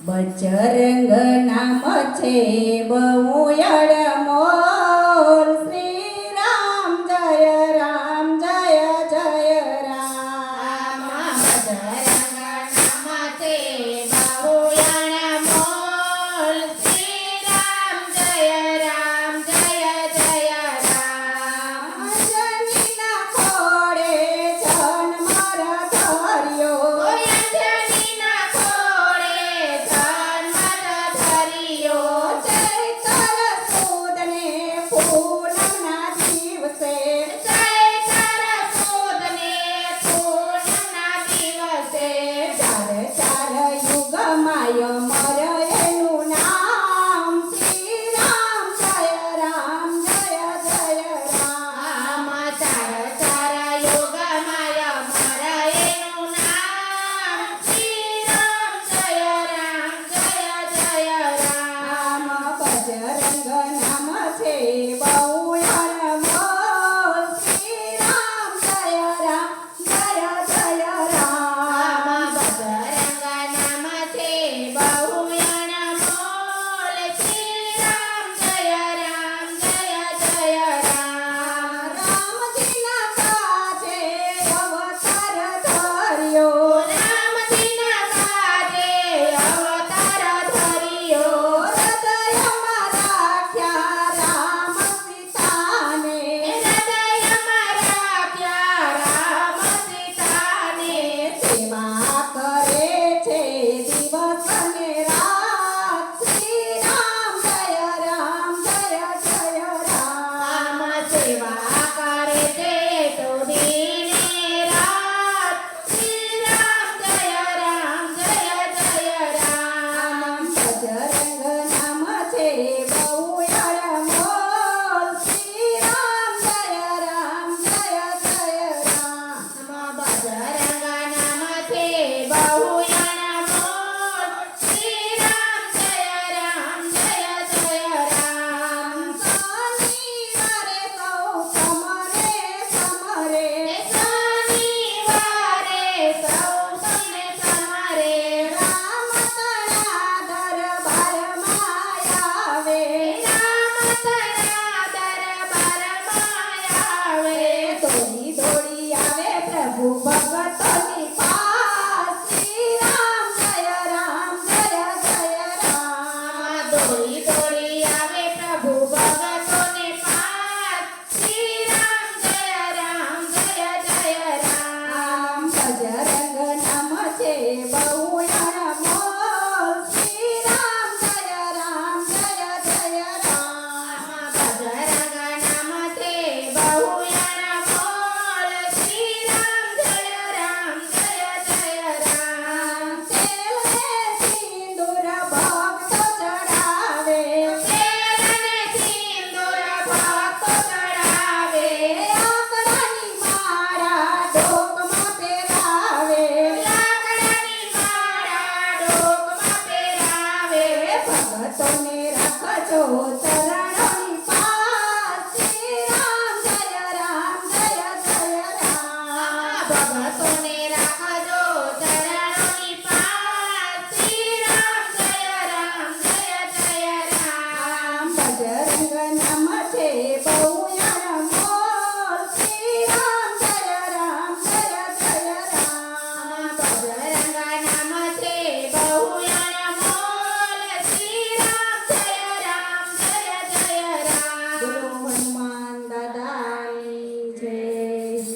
બજરંગ નામ છે બહુ અડમોલ નમઃ છે I don't Sattaneera